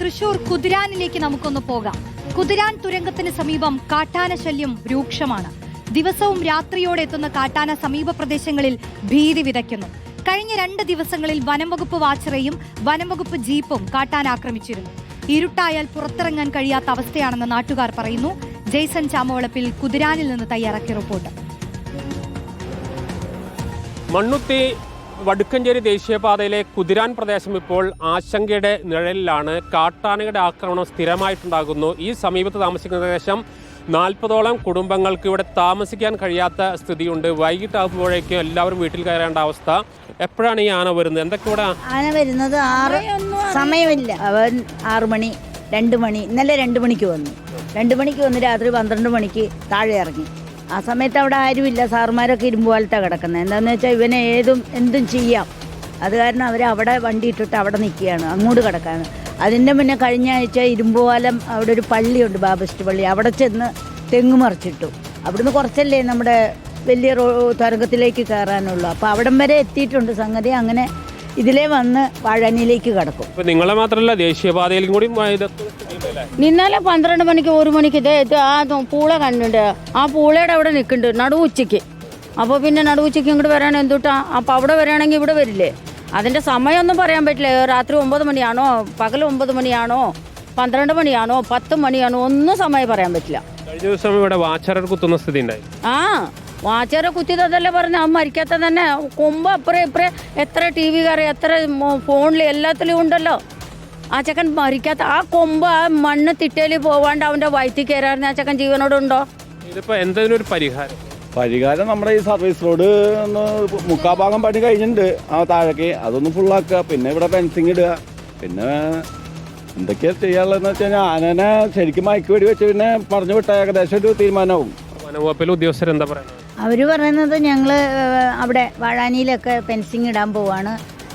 തൃശൂർ കുതിരാനിലേക്ക് നമുക്കൊന്ന് പോകാം. കുതിരാൻ തുരങ്കത്തിന് സമീപം കാട്ടാന ശല്യം രൂക്ഷമാണ്. ദിവസവും രാത്രിയോടെ എത്തുന്ന കാട്ടാന സമീപ പ്രദേശങ്ങളിൽ ഭീതി വിതയ്ക്കുന്നു. കഴിഞ്ഞ രണ്ട് ദിവസങ്ങളിൽ വനംവകുപ്പ് വാച്ചറയും വനംവകുപ്പ് ജീപ്പും കാട്ടാൻ ആക്രമിച്ചിരുന്നു. ഇരുട്ടായാൽ പുറത്തിറങ്ങാൻ കഴിയാത്ത അവസ്ഥയാണെന്ന് നാട്ടുകാർ പറയുന്നു. ജെയ്സൺ ചാമവളപ്പിൽ കുതിരാനിൽ നിന്ന് തയ്യാറാക്കിയ റിപ്പോർട്ട്. മണ്ണുത്തി വടുക്കഞ്ചേരി ദേശീയപാതയിലെ കുതിരാൻ പ്രദേശം ഇപ്പോൾ ആശങ്കയുടെ നിഴലിലാണ്. കാട്ടാനകളുടെ ആക്രമണം സ്ഥിരമായിട്ടുണ്ടാകുന്നു. ഈ സമീപത്ത് താമസിക്കുന്ന ഏകദേശം നാൽപ്പതോളം കുടുംബങ്ങൾക്ക് ഇവിടെ താമസിക്കാൻ കഴിയാത്ത സ്ഥിതിയുണ്ട്. വൈകിട്ടാകുമ്പോഴേക്കും എല്ലാവരും വീട്ടിൽ കയറേണ്ട അവസ്ഥ. എപ്പോഴാണ് ഈ ആന വരുന്നത്? എന്തൊക്കെ ഇവിടെ ആന വരുന്നത് ആറ് സമയമില്ല. അവൻ ആറു മണി രണ്ട് മണി ഇന്നലെ രണ്ട് മണിക്ക് വന്നു. രണ്ട് മണിക്ക് വന്ന് രാത്രി പന്ത്രണ്ട് മണിക്ക് താഴെ ഇറങ്ങി. ആ സമയത്ത് അവിടെ ആരുമില്ല. സാറുമാരൊക്കെ ഇരുമ്പുപോലത്താണ് കിടക്കുന്നത് എന്താണെന്ന് വെച്ചാൽ ഇവനെ ഏതും എന്തും ചെയ്യാം. അത് കാരണം അവർ അവിടെ വണ്ടി ഇട്ടിട്ട് അവിടെ നിൽക്കുകയാണ്. അങ്ങോട്ട് കിടക്കാണ് അതിന്റെ മുന്നേ കഴിഞ്ഞ ആഴ്ച ഇരുമ്പുപാലം അവിടെ ഒരു പള്ളിയുണ്ട് ബാബസ്റ്റ് പള്ളി. അവിടെ ചെന്ന് തെങ്ങ് മറിച്ചിട്ടു. അവിടുന്ന് കുറച്ചല്ലേ നമ്മുടെ വലിയ റോ തുരങ്കത്തിലേക്ക് കയറാനുള്ളൂ. അപ്പോൾ അവിടം വരെ എത്തിയിട്ടുണ്ട് സംഗതി. അങ്ങനെ ഇതിലേ വന്ന് പഴനിയിലേക്ക് കിടക്കും. നിങ്ങളെ മാത്രമല്ല ദേശീയപാതയിലും കൂടി? ഇന്നലെ പന്ത്രണ്ട് മണിക്ക് ഒരു മണിക്ക് ഇതേ ഇത് ആ പൂള കണ്ടുണ്ട് ആ പൂളയുടെ അവിടെ നിൽക്കുന്നുണ്ട് നടു ഉച്ചയ്ക്ക്. അപ്പോൾ പിന്നെ നടു ഉച്ചയ്ക്ക് ഇങ്ങോട്ട് വരാൻ എന്തുട്ടാ? അപ്പോൾ അവിടെ വരികയാണെങ്കിൽ ഇവിടെ വരില്ലേ? അതിന്റെ സമയമൊന്നും പറയാൻ പറ്റില്ല. രാത്രി ഒമ്പത് മണിയാണോ? പകൽ ഒമ്പത് മണിയാണോ? പന്ത്രണ്ട് മണിയാണോ? പത്ത് മണിയാണോ? ഒന്നും സമയം പറയാൻ പറ്റില്ല. കഴിഞ്ഞ ദിവസം ഇവിടെ കുത്തുന്ന സ്ഥിതി ഉണ്ടായി. ആ വാച്ചേരെ കുത്തിയതല്ലേ പറഞ്ഞ? ആ മരിക്കാത്ത തന്നെ കൊമ്പ് അപ്പുറം ഇപ്പുറേ എത്ര ടി വി കയറി എത്ര ഫോണിൽ എല്ലാത്തിലും ഉണ്ടല്ലോ. ആ ചെക്കൻ മരിക്കാത്ത ആ കൊമ്പ് ആ മണ്ണ് തിട്ടയിൽ പോവാണ്ട് അവന്റെ വയറ്റിൽ കയറാറുണ്ട് ആ ചെക്കൻ ജീവനോടുണ്ടോ? ഇതിപ്പോ എന്തെങ്കിലും ഒരു പരിഹാരം? പരിഹാരം നമ്മുടെ ഈ സർവീസ് റോഡ് ഒന്ന് മുക്കാ ഭാഗം പണി കഴിഞ്ഞിട്ടുണ്ട്. ആ താഴേക്ക് അതൊന്ന് ഫുള്ളാക്കുക പിന്നെ ഇവിടെ ഫെൻസിങ് ഇടുക. പിന്നെ എന്തൊക്കെയാ ചെയ്യാനുള്ളതെന്ന് വെച്ച് കഴിഞ്ഞാൽ ആനനെ ശരിക്കും മയക്ക് വെടി വെച്ച് പിന്നെ പറഞ്ഞു വിട്ട ഏകദേശം ഒരു തീരുമാനമാവും. വനവകുപ്പിലെ ഉദ്യോഗസ്ഥർ എന്താ പറയുന്നത്? അവർ പറയുന്നത് ഞങ്ങൾ അവിടെ വാഴാനിയിലൊക്കെ ഫെൻസിങ് ഇടാൻ പോവാണ്.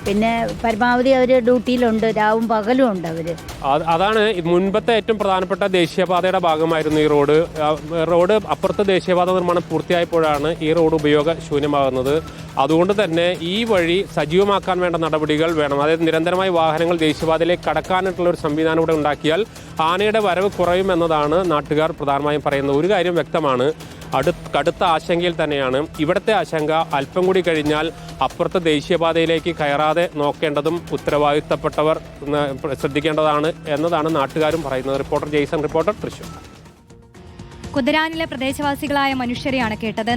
പിന്നെ പരമാവധി അവർ ഡ്യൂട്ടിയിലുണ്ട് രാവും പകലും ഉണ്ട് അവർ അതാണ് മുൻപത്തെ ഏറ്റവും പ്രധാനപ്പെട്ട ദേശീയപാതയുടെ ഭാഗമായിരുന്നു ഈ റോഡ്. റോഡ് അപ്പുറത്ത് ദേശീയപാത നിർമ്മാണം പൂർത്തിയായപ്പോഴാണ് ഈ റോഡ് ഉപയോഗ ശൂന്യമാകുന്നത് അതുകൊണ്ട് തന്നെ ഈ വഴി സജീവമാക്കാൻ വേണ്ട നടപടികൾ വേണം. അതായത് നിരന്തരമായി വാഹനങ്ങൾ ദേശീയപാതയിലേക്ക് കടക്കാനായിട്ടുള്ള ഒരു സംവിധാനം ഇവിടെ ഉണ്ടാക്കിയാൽ ആനയുടെ വരവ് കുറയും എന്നതാണ് നാട്ടുകാർ പ്രധാനമായും പറയുന്നത്. ഒരു കാര്യം വ്യക്തമാണ്. അടു കടുത്ത ആശങ്കയിൽ തന്നെയാണ്. ഇവിടുത്തെ ആശങ്ക അല്പം കൂടി കഴിഞ്ഞാൽ അപ്പുറത്തെ ദേശീയപാതയിലേക്ക് കയറാതെ നോക്കേണ്ടതും ഉത്തരവാദിത്തപ്പെട്ടവർ ശ്രദ്ധിക്കേണ്ടതാണ് എന്നതാണ് നാട്ടുകാരും പറയുന്നത്. Reporter Jaison reporter Thrissur. കുതിരാനിലെ പ്രദേശവാസികളായ മനുഷ്യരെയാണ് കേട്ടത്.